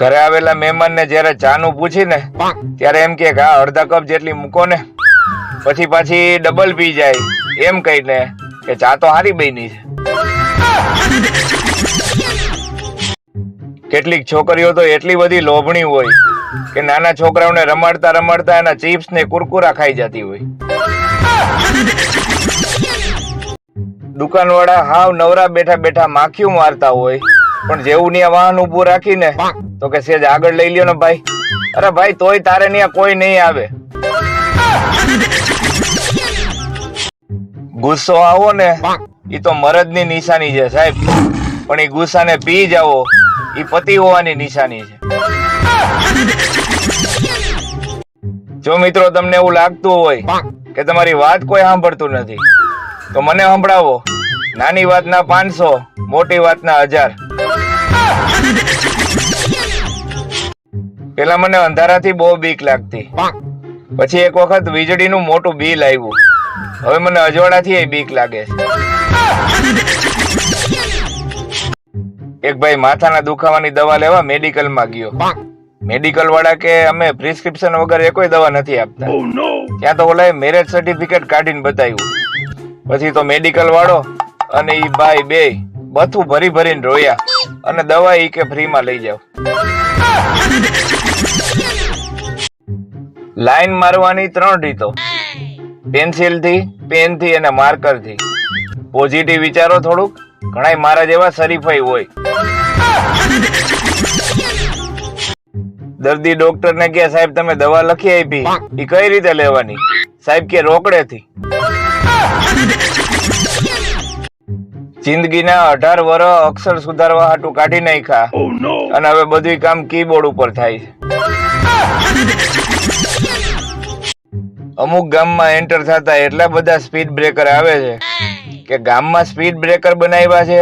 ઘરે આવેલા મહેમાનને જ્યારે ચાનું પૂછીને, ત્યારે એમ કે અડધા કપ જેટલી મૂકો ને, પછી પાછી ડબલ પી જાય. એમ કહીને કે ચા તો હારી બની છે. કેટલીક છોકરીઓ તો એટલી બધી લોભણી હોય કે નાના છોકરાઓને રમાડતા રમાડતા એના ચિપ્સ ને કુરકુરા ખાઈ જતી હોય. દુકાનવાળા હાવ નવરા બેઠા બેઠા માખીયું મારતા હોય. પણ જેવું ન્યા વાહન ઉભું રાખીને તો કે સેજ આગળ લઈ લ્યો ને ભાઈ. અરે ભાઈ તોય તારે ન્યા કોઈ નહીં આવે. ગુસ્સો આવો ને એ તો મરદની નિશાની છે સાહેબ. પણ ઈ ગુસ્સાને પી જાવો એ પતિ હોવાની નિશાની છે. જો મિત્રો તમને એવું લાગતું હોય કે તમારી વાત કોઈ સાંભળતું નથી તો મને સંભળાવો. નાની વાતના પાંચસો મોટી વાતના હજાર. પેલા મને અંધારાથી બહુ બીક લાગતી. પછી એક વખત વીજળીનું મોટું બિલ આવ્યું. હવે મને અજવાળાથી બીક લાગે છે. એક ભાઈ માથાના દુખાવાની દવા લેવા મેડિકલમાં ગયો. મેડિકલ વાળા કે અમે પ્રિસ્ક્રિપ્શન વગર એ કોઈ દવા નથી આપતા. ત્યાં તો ઓલાએ મેરેજ સર્ટિફિકેટ કાઢીને બતાવ્યું. પછી તો મેડિકલ વાળો અને ઈ ભાઈ બે બથું ભરી ભરીને રોયા. અને દવા ઈ કે ફ્રીમાં લઈ જાઓ. લાઈન મારવાની ત્રણ રીતો. પેન્સિલથી પેનથી અને માર્કરથી પોઝિટિવ વિચારો થોડુંક. ઘણાય મારા જેવા શરીફાઈ હોય. દર્દી ડોક્ટર ને કે સાહેબ, તમે દવા લખી આપી. એ કઈ રીતે લેવાની? સાહેબ કે, રોકડેથી. જિંદગીના અઢાર વર અક્ષર સુધારવા હાટું કાઢી નાખ્યા. અને હવે બધું કામ કીબોર્ડ ઉપર થાય અમુક ગામમાં એન્ટર થતા એટલા બધા સ્પીડ બ્રેકર આવે છે કે ગામમાં સ્પીડ બ્રેકર બનાવ્યા છે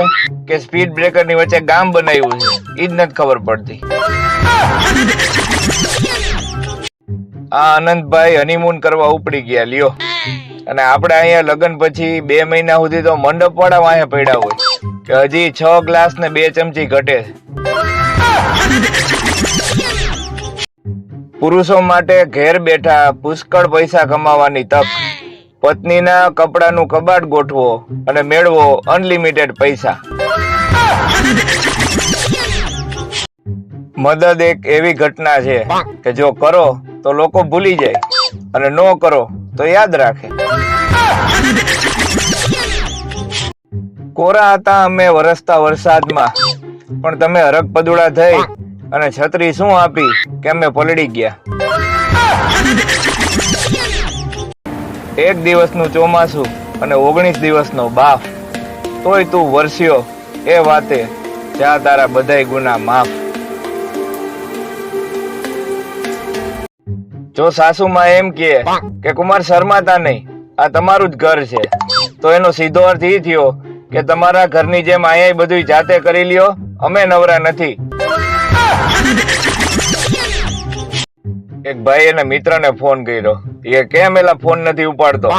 કે સ્પીડ બ્રેકરની વચ્ચે ગામ બનાવ્યું છે. એ જ નથી ખબર પડતી. આ આનંદભાઈ હનીમૂન કરવા ઉપડી ગયા લ્યો. અને આપણે અહીંયા લગ્ન પછી બે મહિના સુધી તો મંડપ વાળા અહીંયા પડ્યા હોય. કે હજી છ ગ્લાસ ને બે ચમચી ઘટે. પુરુષો માટે ઘેર બેઠા પુષ્કળ પૈસા કમાવાની તક. પત્નીના કપડાનું કબાટ ગોઠવો અને મેળવો અનલિમિટેડ પૈસા. મદદ એક એવી ઘટના છે કે જો કરો તો લોકો ભૂલી જાય અને ન કરો તો યાદ રાખે. કોરા હતા અમે વરસતા વરસાદમાં. પણ તમે હરક પદુડા થઈ અને છત્રી શું આપી? કે અમે પલળી ગયા. એક દિવસનું ચોમાસું અને ઓગણીસ દિવસનો બાફ. તોય તું વરસ્યો એ વાતે. જા તારા બધાય ગુના માફ. જો સાસુમાં એમ કહે કે કુમાર શર્માતા નહીં આ તમારું જ ઘર છે. તો એનો સીધો અર્થ એ થયો કે તમારા ઘરની જેમ અહીંયા બધું જાતે કરી લ્યો અમે નવરા નથી. એક ભાઈ એને મિત્રને ફોન કર્યો. એ કેમ એલા ફોન નથી ઉપાડતો?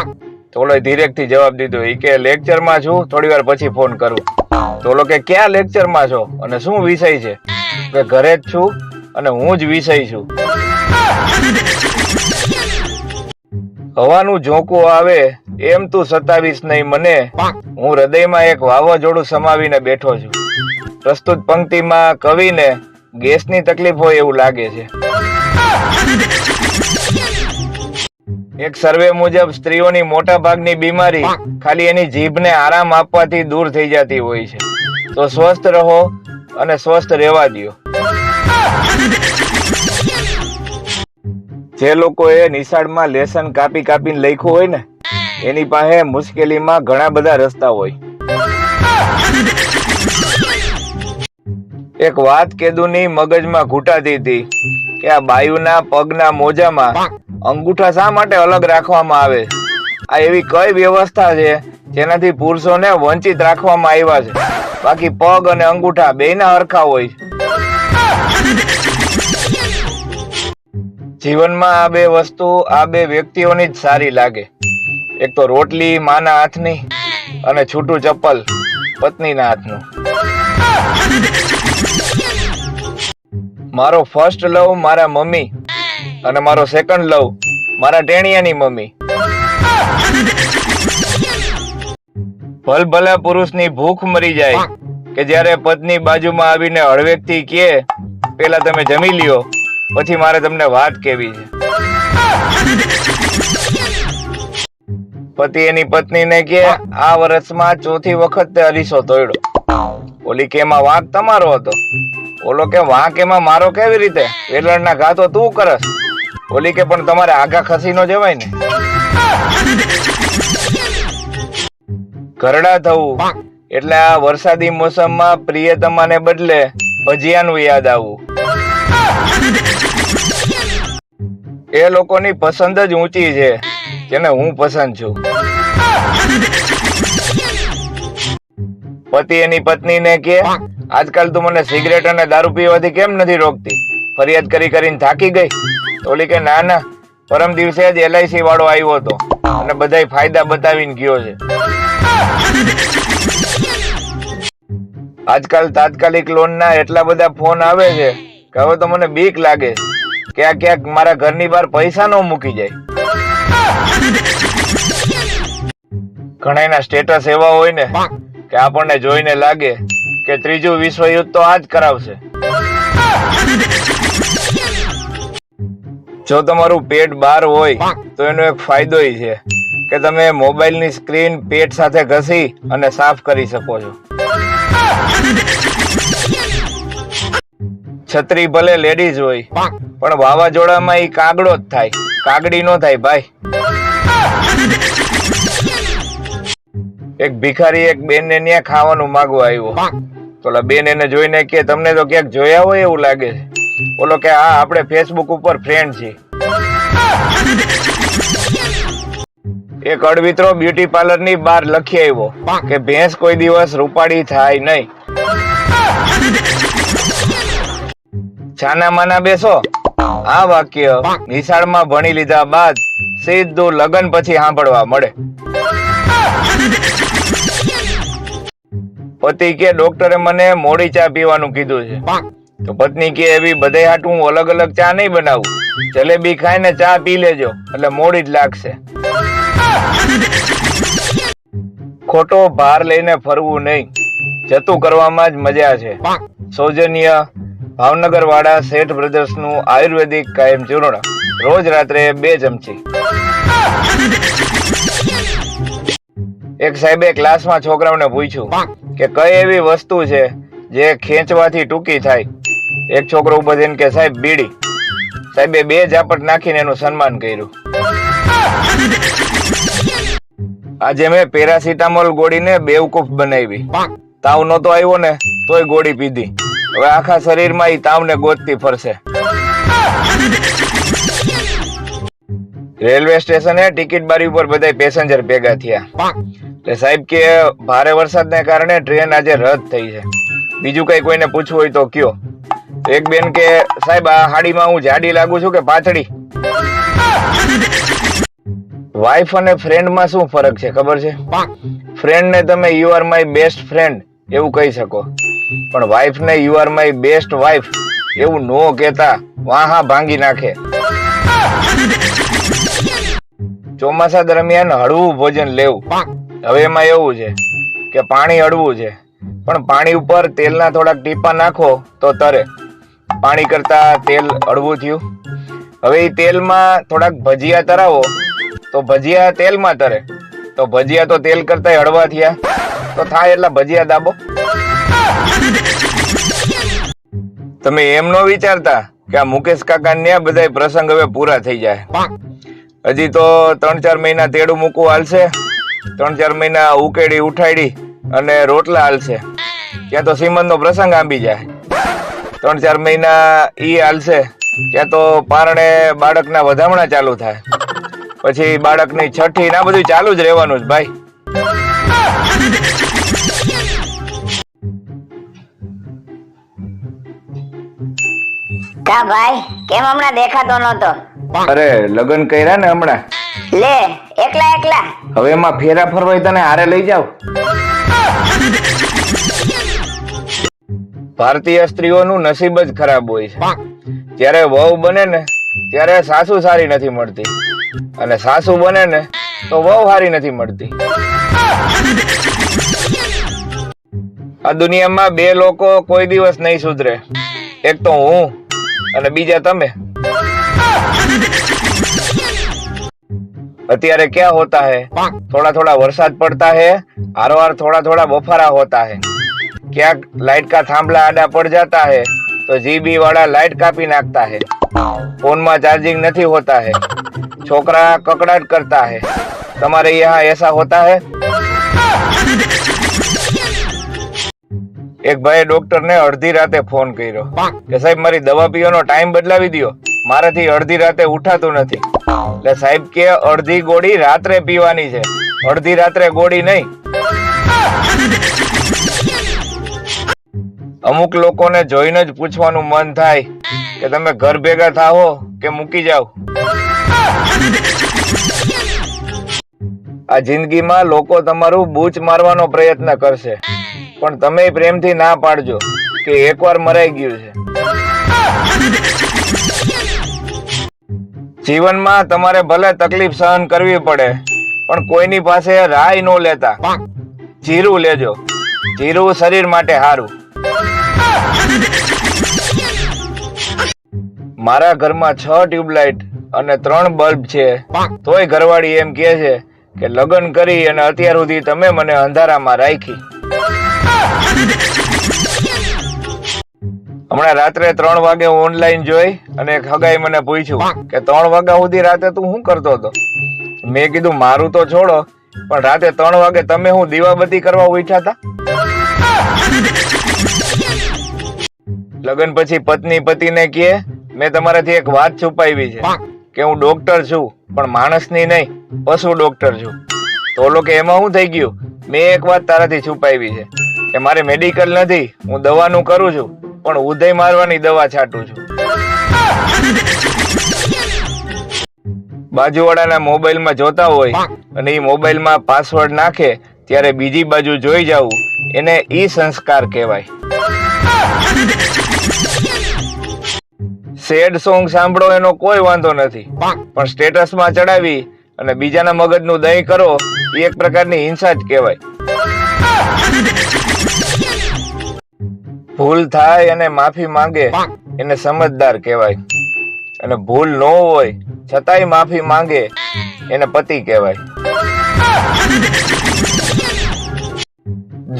થોડો ધીરેક ધીરેકથી જવાબ દીધો. એ કે લેક્ચરમાં છું થોડી વાર પછી ફોન કરું. તો કે ક્યાં લેક્ચરમાં છો? અને શું વિષય છે? કે ઘરે જ છું અને હું જ વિષય છું. હવાનું ઝોંકું આવે, એમ તું સતાવીશ નહીં મને. હું હૃદયમાં એક વાવાઝોડું સમાવીને બેઠો છું. પ્રસ્તુત પંક્તિમાં કવિને ગેસની તકલીફ હોય એવું લાગે છે. એક સર્વે મુજબ સ્ત્રીઓની મોટા ભાગની બીમારી ખાલી એની જીભને આરામ આપવાથી દૂર થઈ જતી હોય છે. તો સ્વસ્થ રહો અને સ્વસ્થ રહેવા દ્યો. જે લોકોએ નિશાળમાં લેસન કાપી કાપીને લખ્યું હોય ને, એની પાસે મુશ્કેલીમાં ઘણા બધા રસ્તા હોય. એક વાત કેદુની મગજમાં ઘૂંટાતી હતી કે આ બાયુના પગના મોજામાં અંગૂઠા શા માટે અલગ રાખવામાં આવે? આ એવી કઈ વ્યવસ્થા છે જેનાથી પુરુષોને વંચિત રાખવામાં આવ્યા છે? બાકી પગ અને અંગૂઠા બેયના હરખા હોય. જીવનમાં આ બે વસ્તુ, આ બે વ્યક્તિઓની જ સારી લાગે. એક તો રોટલી માના હાથની અને છૂટું ચપ્પલ પત્નીના હાથનું. મારો ફર્સ્ટ લવ મારા મમ્મી અને મારો સેકન્ડ લવ મારા ટેણિયાની મમ્મી. ભલભલા પુરુષની ભૂખ મરી જાય કે જ્યારે પત્ની બાજુમાં આવીને હળવેકથી કહે, પેલા તમે જમી લ્યો. પછી મારે તમને વાત કેવી છે? પતિ એની પત્નીને કે આ વર્ષમાં ચોથી વખત તે અરીસો તોડ્યો. ઓલી કે એમાં વાંક તમારો હતો. ઓલો કે વાંક એમાં મારો કેવી રીતે? વેલણના ઘા તો તું કરસ. ઓલી કે પણ તમારે આઘા ખસી નો જવાય ને. ઘરડા થવું. એટલે આ વરસાદી મોસમમાં પ્રિયતમાને બદલે ભજીયાનું યાદ આવવું. એ લોકોની પસંદ જ ઊંચી છે. જેને હું પસંદ છું. પતિ એની પત્નીને કે, આજકાલ તું મને સિગરેટ અને દારૂ પીવાથી કેમ નથી રોકતી? ફરિયાદ કરી કરીને થાકી ગઈ? ઓલી કે, ના ના, પરમ દિવસે જ એલઆઈસી વાળો આવ્યો હતો. અને બધાય ફાયદા બતાવીને ગયો છે. આજકાલ તાત્કાલિક લોન ના એટલા બધા ફોન આવે છે કે હવે તો મને બીક લાગે છે. ક્યાંક ક્યાંક મારા ઘરની બહાર પૈસા નો મૂકી જાય. ઘણાના સ્ટેટસ એવા હોય ને કે આપણને જોઈને લાગે કે ત્રીજું વિશ્વયુદ્ધ તો આજ કરાવશે. જો તમારું પેટ બહાર હોય તો એનો એક ફાયદો છે કે તમે મોબાઈલની સ્ક્રીન પેટ સાથે ઘસી અને સાફ કરી શકો છો. છત્રી ભલે લેડીઝ હોય પણ વાવાઝોડામાં એ કાગડો જ થાય. કાગડી નો થાય ભાઈ. એક ભિખારી એક બેન ને ત્યાં ખાવાનું માગવા આવ્યો. તો બેન એને જોઈને કે તમને તો ક્યાંક જોયા હોય એવું લાગે છે. બોલો કે હા આપણે ફેસબુક ઉપર ફ્રેન્ડ છીએ. એક અડવિત્રો બ્યુટી પાર્લરની બહાર લખી આવ્યો કે ભેંસ કોઈ દિવસ રૂપાળી થાય નહીં. છાના માના બેસો? આ વાક્ય નિશાળમાં ભણી લીધા બાદ સીધું લગન પછી સાંભળવા મળે. પતિ કે ડોક્ટરે મને મોડી ચા પીવાનું કીધું છે. તો પત્ની કે એવી બધે હાટું અલગ અલગ ચા નહીં બનાવું. જલેબી ખાઈને ચા પી લેજો એટલે મોડી જ લાગશે. ખોટો ભાર લઈને ફરવું નહીં. જતું કરવામાં જ મજા છે. સૌજન્ય ભાવનગર વાળા શેઠ બ્રધર્સનું આયુર્વેદિક કાયમ ચૂર્ણ. રોજ રાત્રે બે ચમચી. એક સાહેબે ક્લાસમાં છોકરાઓને પૂછ્યું કે કઈ એવી વસ્તુ છે જે ખેંચવાથી ટૂંકી થાય? એક છોકરો ઊભો થઈને કે, સાહેબ, બીડી. સાહેબે બે ઝાપટ નાખીને એનું સન્માન કર્યું. આજે મેં પેરાસિટામોલ ગોળીને બેવકૂફ બનાવી. તાવ નહોતો આવ્યો ને, તોય ગોળી પીધી. હવે આખા શરીરમાં ઈ તાવને ગોતતી ફરશે. રેલવે સ્ટેશને ટિકિટ બારી ઉપર બધા પેસેન્જર ભેગા થયા. એટલે સાહેબ કે ભારે વરસાદને કારણે ટ્રેન આજે રદ થઈ છે. બીજું કઈ કોઈને પૂછવું હોય તો કયો. એક બેન કે સાહેબ આ હાડીમાં હું જાડી લાગુ છું કે પાતળી વાઈફ અને ફ્રેન્ડમાં શું ફરક છે ખબર છે? ફ્રેન્ડ ને તમે you are my best friend એવું કહી શકો. પણ વાઈફ ને you are my best wife એવું નો કહેતા વાહા ભાંગી નાખે. ચોમાસા દરમિયાન હળવું ભોજન લેવું. હવે એમાં એવું છે કે પાણી હળવું છે. પણ પાણી ઉપર તેલના થોડાક ટીપા નાખો તો તરે. પાણી કરતા તેલ હળવું થયું. હવે એ તેલમાં થોડાક ભજીયા તરાવો તો ભજીયા તેલમાં તરે. તો ભજીયા તો તેલ કરતા હળવા થયા. તો થાય એટલા ભજીયા દાબો. તમે એમ નો વિચારતા કે આ મુકેશ કાકા ને બધા પ્રસંગ હવે પૂરા થઈ જાય. હજી તો ત્રણ ચાર મહિના તેડું મૂકવું હાલશે. ત્રણ ચાર મહિના ઉકેડી ઉઠાડી અને રોટલા હાલશે. ત્યાં તો સીમંત નો પ્રસંગ આંબી જાય. ત્રણ ચાર મહિના ઈ હાલશે, ત્યાં તો પારણે બાળકના વધામણા ચાલુ થાય. પછી બાળકની છઠ્ઠી ના બધું ચાલુ જ રહેવાનું જ ભાઈ. કા ભાઈ કેમ હમણાં દેખાતો નતો અરે લગન કર્યા ને હમણાં? લે એકલા એકલા. હવે એમાં ફેરા ફરવાય તને હારે લઈ જાવ ભારતીય સ્ત્રીઓનું નસીબ જ ખરાબ હોય છે. જ્યારે વહુ બને ને ત્યારે સાસુ સારી નથી મળતી. અને સાસુ બને ને તો વહુ સારી નથી મળતી. આ દુનિયામાં બે લોકો કોઈ દિવસ નહીં સુધરે. એક તો હું અને બીજા તમે અત્યારે ક્યાં હોતા है થોડા થોડા વરસાદ પડતા है હારો હાર થોડા થોડા બફારા હોતા है ક્યાંક લાઇટ કા થાંભલા આડા પડ જાતા है તો જીબી વાળા લાઇટ કાપી નાખતા है ફોનમાં ચાર્જિંગ નથી હોતા है છોકરા કકડાટ કરતા है તમારે યહાં એસા હોતા है એક ભાઈ ડોક્ટર ને અડધી રાતે ફોન કર્યો. કે સાહેબ, મારી દવા પીવાનો ટાઈમ બદલાવી દ્યો. મારાથી અડધી રાતે ઉઠાતું નથી. એટલે સાહેબ કે અડધી ગોળી રાત્રે પીવાની છે. અડધી રાત્રે ગોળી નહીં. અમુક લોકોને જોઈને જ પૂછવાનું મન થાય કે તમે ઘર ભેગા થાઓ કે મૂકી જાઓ. આ જિંદગીમાં લોકો તમારું બૂચ મારવાનો પ્રયત્ન કરશે. પણ તમે પ્રેમથી ના પાડજો કે એકવાર મરાઈ ગયું છે. જીવનમાં તમારે ભલે તકલીફ સહન કરવી પડે, પણ કોઈની પાસે રાય નો લેતા. જીરું લેજો. જીરું શરીર માટે સારું મારા ઘરમાં છ ટ્યુબલાઇટ અને ત્રણ બલ્બ છે. તોય ઘરવાળી એમ કહે છે કે લગ્ન કરી અને અત્યાર સુધી તમે મને અંધારામાં રાખી હમણાં રાત્રે ત્રણ વાગે ઓનલાઈન જોઈ અને હગાઈ મને પૂછ્યું કે ત્રણ વાગ્યા સુધી રાતે તું શું કરતો હતો? મેં કીધું મારું તો છોડો પણ રાતે ત્રણ વાગે તમે હું દીવાબત્તી કરવા ઉઠ્યા હતા લગ્ન પછી પત્ની પતિને કહે મેં તમારાથી એક વાત છુપાવી છે કે હું ડોક્ટર છું પણ માણસની નહીં પશુ ડોક્ટર છું. તો લોકો એમાં શું થઈ ગયું? મેં એક વાત તારાથી છુપાવી છે. કે મારે મેડિકલ નથી, હું દવાનું કરું છું, પણ ઉદય મારવાની દવા છાંટું છું. બાજુવાળાના મોબાઈલમાં જોતા હોય અને એ મોબાઈલમાં પાસવર્ડ નાખે, ત્યારે બીજી બાજુ જોઈ જવું, એને ઈ સંસ્કાર કહેવાય. સેડ સોંગ સાંભળો, એનો કોઈ વાંધો નથી. પણ સ્ટેટસમાં ચડાવી અને બીજાના મગજનું દહીં કરો એ એક પ્રકારની હિંસા જ કહેવાય. ભૂલ થાય અને માફી માંગે એને સમજદાર કહેવાય. અને ભૂલ ન હોય છતાંય માફી માંગે એને પતિ કહેવાય.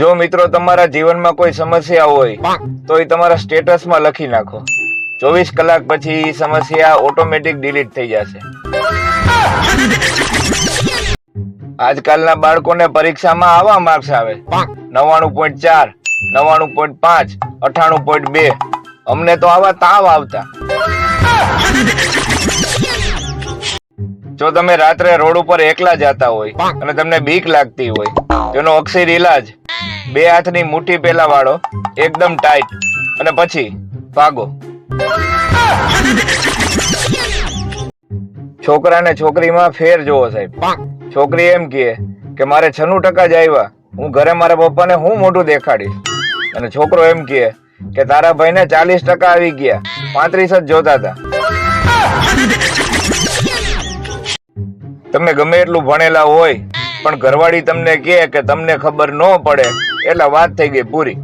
જો મિત્રો તમારા જીવનમાં કોઈ સમસ્યા હોય તો એ તમારા સ્ટેટસમાં લખી નાખો. ચોવીસ કલાક પછી એ સમસ્યા ઓટોમેટિક ડિલીટ થઈ જશે. આજકાલના બાળકોને પરીક્ષામાં આવા માર્ક્સ આવે. નવાણું પોઈન્ટ ચાર. નવાણું પોઈન્ટ પાંચ અઠાણું પોઈન્ટ બે. અમને તો આવા તાવ આવતા. જો તમે રાત્રે રોડ ઉપર એકલા જતા હોય અને તમને બીક લાગતી હોય તેનો અક્ષર ઇલાજ બે હાથની મુઠ્ઠી પેલા વાળો એકદમ ટાઈટ અને પછી ભાગો. છોકરા ને છોકરીમાં ફેર જોવો સાહેબ. છોકરી એમ કહે કે મારે છન્નું ટકા જ આવ્યા. હું ઘરે મારા પપ્પાને હું મોટું દેખાડીશ. અને છોકરો એમ કહે કે તારા ભાઈને ચાલીસ ટકા આવી ગયા. પાંત્રીસ જ જોતા હતા. તમે ગમે એટલું ભણેલા હોય, પણ ઘરવાળી તમને કહે કે તમને ખબર ન પડે, એટલે વાત થઈ ગઈ પૂરી.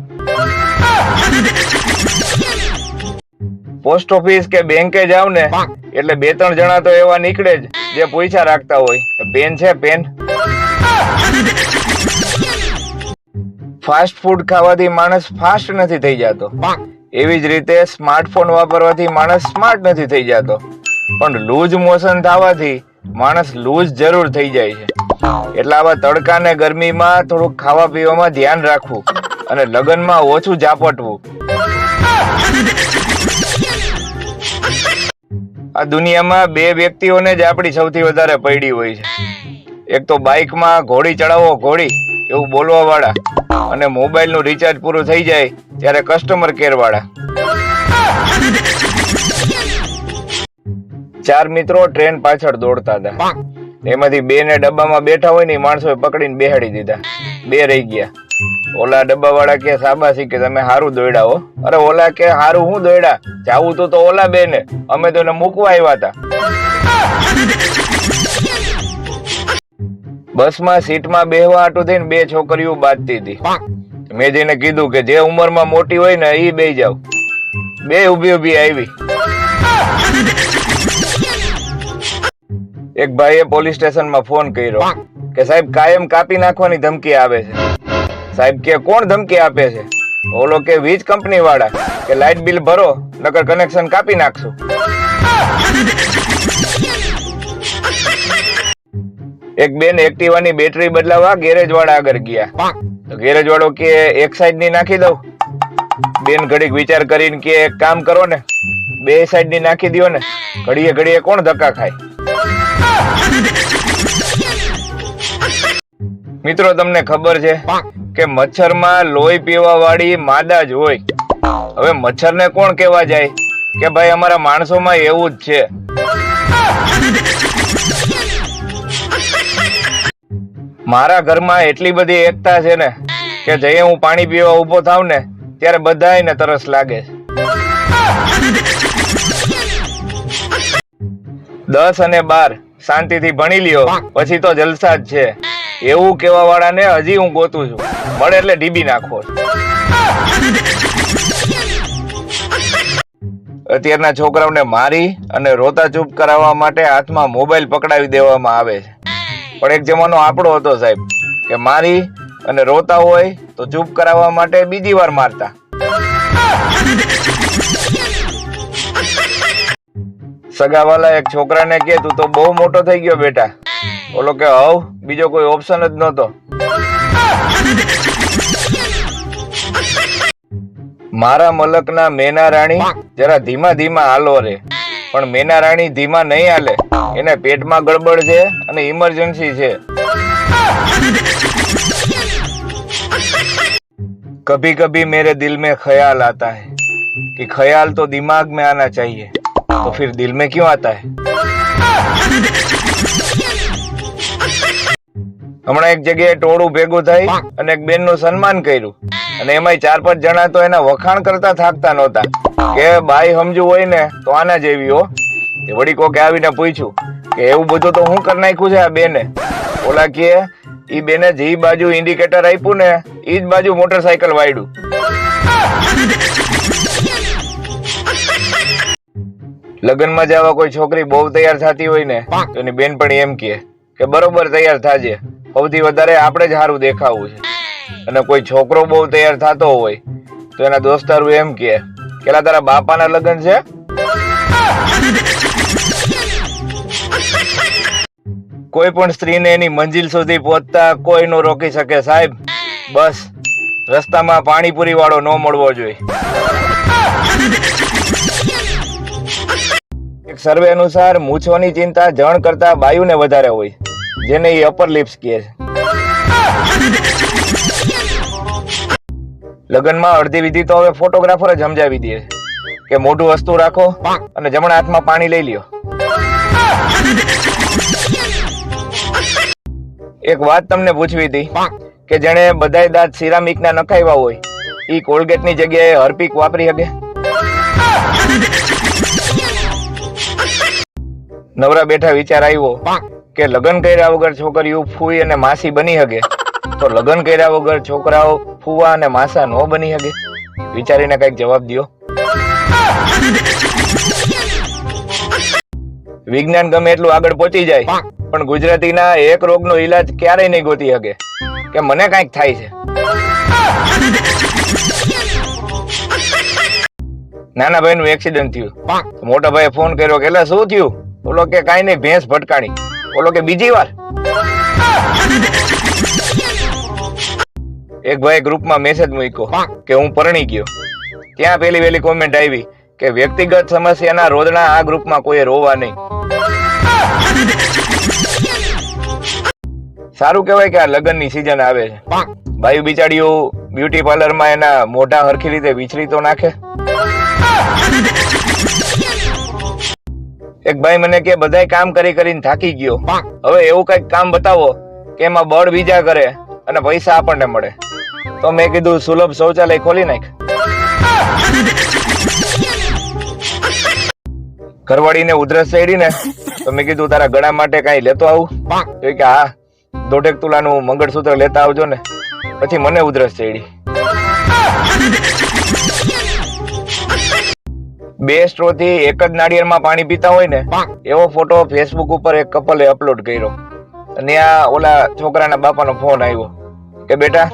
પોસ્ટ ઓફિસ કે બેંકે જાવ ને, એટલે બે ત્રણ જણા તો એવા નીકળે જ, જે પૈસા રાખતા હોય. પેન છે પેન ફાસ્ટ ફૂડ ખાવાથી માણસ ફાસ્ટ નથી થઈ જતો. એવી જ રીતે સ્માર્ટફોન વાપરવાથી માણસ સ્માર્ટ નથી થઈ જતો. પણ લૂઝ મોશન થવાથી માણસ લૂઝ જરૂર થઈ જાય છે. એટલે આવા તડકા ને ગરમીમાં થોડુંક ખાવા પીવામાં ધ્યાન રાખવું અને લગ્નમાં ઓછું ઝાપટવું. આ દુનિયામાં બે વ્યક્તિઓને જ આપણી સૌથી વધારે પડી હોય છે. એક તો બાઇકમાં ઘોડી ચડાવો, ઘોડી. એવું બોલવા વાળા અને મોબાઈલનું રિચાર્જ પૂરું થઈ જાય ત્યારે કસ્ટમર કેર વાળા ચાર મિત્રો ટ્રેન પાછળ દોડતા હતા. એમાંથી બે ને ડબ્બામાં બેઠા હોય ને માણસોએ પકડીને બેહાડી દીધા. બે રહી ગયા. ઓલા ડબ્બા વાળા કે સાબાસી કે તમે હારું દોડ્યા હો. અરે ઓલા કે હારું હું દોડ્યા જાવું તો ઓલા બેને. અમે તો એને મૂકવા આવ્યા હતા. બસમાં સીટમાં બેહવા હાટું થઈને બે છોકરીઓ બાંધતી હતી. મેં જઈને કીધું કે જે ઉંમરમાં મોટી હોય ને એ બે જાવ. બે ઊભી ઊભી આવી. એક ભાઈએ પોલીસ સ્ટેશનમાં ફોન કર્યો કે સાહેબ કાયમ કાપી નાખવાની ધમકી આવે છે. સાહેબ કે કોણ ધમકી આપે છે? ઓલો કે વીજ કંપની વાળા કે લાઇટ બિલ ભરો નકર કનેક્શન કાપી નાખશું. એક બેન એક્ટિવાની બેટરી બદલાવા ગેરેજ વાળા આગળ ગયા. તો ગેરેજ વાળો કે, એક સાઈડની નાખી દઉં? બેન ઘડીક વિચાર કરીને કે, એક કામ કરો ને, બે સાઈડની નાખી દો ને, ઘડીએ ઘડીએ કોણ ધક્કા ખાય? મિત્રો, તમને ખબર છે કે મચ્છરમાં લોહી પીવા વાળી માદા જ હોય. હવે મચ્છરને કોણ કહેવા જાય? કે ભાઈ, અમારા માણસોમાં એવું જ છે. મારા ઘરમાં એટલી બધી એકતા છે ને કે જઈએ હું પાણી પીવા ઊભો થાવ ને ત્યારે બધાયને તરસ લાગે દસ અને બાર શાંતિથી ભણી લ્યો, પછી તો જલસા જ છે. એવું કેવા વાળાને હજી હું ગોતું છું. મળે એટલે ડીબી નાખો. અત્યારના છોકરાઓને મારી અને રોતા ચૂપ કરાવવા માટે હાથમાં મોબાઈલ પકડાવી દેવામાં આવે છે. પણ એક જમાનો આપણો હતો સાહેબ, કે મારી અને રોતા હોય તો ચૂપ કરાવવા માટે બીજી વાર મારતા. સગાવાલા એક છોકરાને કે તું તો બહુ મોટો થઈ ગયો બેટા. ઓલો કે, હવ, બીજો કોઈ ઓપ્શન જ નહોતો. મારા મલકના મેના રાણી જરા ધીમા ધીમા હાલો રે. પણ મેના રાણી ધીમા નહીં હાલે. એને પેટમાં ગડબડ છે અને ઇમરજન્સી છે. કભી કભી મેરે દિલ મે ખ્યાલ આતા હે. કે ખ્યાલ તો દિમાગ મેં આના ચાહીએ. તો ફિર દિલ મેં ક્યું આતા હે? હમણાં એક જગ્યાએ ટોળું ભેગું થઈ અને એક બેનનું સન્માન કર્યું. અને એમાંય ચાર પાંચ જણા તો એના વખાણ કરતા થાકતા નહોતા. કે બાઈ સમજુ હોય ને તો આના જેવી હો. તે વળી કોકે આવીને પૂછ્યું કે એવું બધું તો હું કરી નાખ્યું છે આ બેને? ઓલા કે ઈ બેને જે બાજુ ઇન્ડિકેટર આપ્યું ને ઈ જ બાજુ મોટરસાયકલ વાયડું. લગ્નમાં જવા કોઈ છોકરી બહુ તૈયાર થતી હોય ને તો એની બેન પણ એમ કહે કે બરોબર તૈયાર થાજે. સૌથી વધારે આપણે જ સારું દેખાવું છે. અને કોઈ છોકરો બહુ તૈયાર થતો હોય તો એના દોસ્તારું એમ કહે કે લા તારા બાપાના લગ્ન છે? કોઈ પણ સ્ત્રીને એની મંજિલ સુધી પહોંચતા કોઈ નો રોકી શકે સાહેબ. બસ, રસ્તામાં પાણીપુરી વાળો ન મળવો જોઈએ. એક સર્વે અનુસાર મૂછોની ચિંતા જણ કરતા બાયુને વધારે હોય, જેને એ અપર લિપ્સ કહે છે. લગ્નમાં અડધી વિધિ તો હવે ફોટોગ્રાફર જ સમજાવી દે કે મોઢું વસ્તુ રાખો અને જમણા હાથમાં પાણી લઈ લ્યો. એક વાત તમને પૂછવી હતી કે જેણે બધાય દાંત સિરામિક ના નખાવ્યા હોય, ઈ કોલગેટની જગ્યાએ હરપિક વાપરી શકે? નવરા બેઠા વિચાર આવ્યો કે લગ્ન કર્યા વગર છોકરીઓ ફૂઈ અને માસી બની શકે. તો લગ્ન કર્યા વગર છોકરાઓ ફૂવા અને માસા નો બની શકે. વિચારીને કંઈક જવાબ દ્યો. વિજ્ઞાન ગમે એટલું આગળ પહોંચી જાય, પણ ગુજરાતીના એક રોગનો ઈલાજ ક્યારેય નહીં ગોતી શકે. કે મને કંઈક થાય છે. નાના ભાઈ નું એક્સિડન્ટ થયું મોટા ભાઈએ ફોન કર્યો કે "એલા શું થયું? ઓલો કે, કાંઈ નહીં, ભેંસ ભટકાણી. ઓલો કે, બીજી વાર. એક ભાઈ ગ્રુપમાં મેસેજ મૂક્યો કે હું પરણી ગયો. ત્યાં પેલી વેલી કોમેન્ટ આવી કે વ્યક્તિગત સમસ્યાના રોદણા આ ગ્રુપમાં કોઈ રોવા નહીં. સારું કહેવાય કે આ લગ્નની સિઝન આવે છે. ભાઈ બિચારીઓ બ્યુટી પાર્લરમાં એના મોઢા હરખી રીતે વિચરી તો નાખે. એક ભાઈ મને કે બધાય કામ કરી કરીને થાકી ગયો. હવે એવું કંઈક કામ બતાવો કે એમાં બળ બીજા કરે. અને પૈસા આપણને મળે. તો મેં કીધું, સુલભ શૌચાલય ખોલી નાખ. ઘરવાળીને ઉધરસ ચડી ને, તો મેં કીધું, તારા ગળા માટે કઈ લેતો આવું. તો કે, હા, દોઢેક તુલાનું મંગળસૂત્ર લેતા આવજો ને. પછી મને ઉધરસ ચડી બે સ્ટ્રો થી એક જ નાળિયેરમાં પાણી પીતા હોય ને, એવો ફોટો ફેસબુક ઉપર એક કપલે અપલોડ કર્યો. અને આ ઓલા છોકરાના બાપાનો ફોન આવ્યો કે બેટા,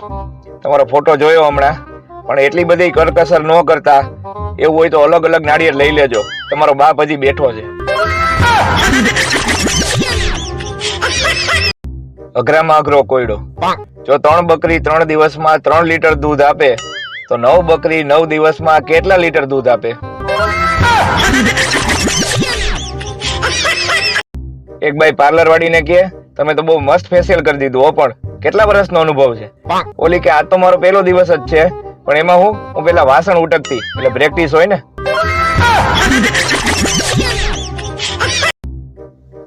તમારો ફોટો જોયો હમણાં, પણ એટલી બધી કરકસર ન કરતા, એવું હોય તો અલગ અલગ નાળિયેર લઈ લેજો, તમારો બાપ હજી બેઠો છે. અઘરામાં અઘરો કોયડો. જો ત્રણ બકરી ત્રણ દિવસમાં ત્રણ લીટર દૂધ આપે, તો નવ બકરી નવ દિવસમાં કેટલા લીટર દૂધ આપે? એક ભાઈ પાર્લર વાળીને કે તમે તો બહુ મસ્ત ફેશિયલ કરી દીધું હો પણ. કેટલા વર્ષનો અનુભવ છે? ઓલી કે આ તો મારો પહેલો દિવસ જ છે પણ એમાં હું હું પેલા વાસણ ઉટકતી એટલે પ્રેક્ટિસ હોય ને.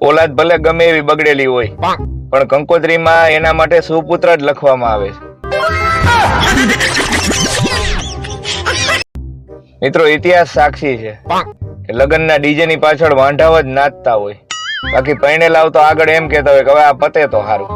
ઓલાદ ભલે ગમે એવી બગડેલી હોય પણ કંકોત્રીમાં એના માટે સુપુત્ર જ લખવામાં આવે છે. મિત્રો ઇતિહાસ સાક્ષી છે. લગ્નના ડીજે ની પાછળ વાંઢાવ જ નાચતા હોય. બાકી પૈણે લાવ તો આગળ એમ કેતા હોય કે હવે આ પતે તો સારું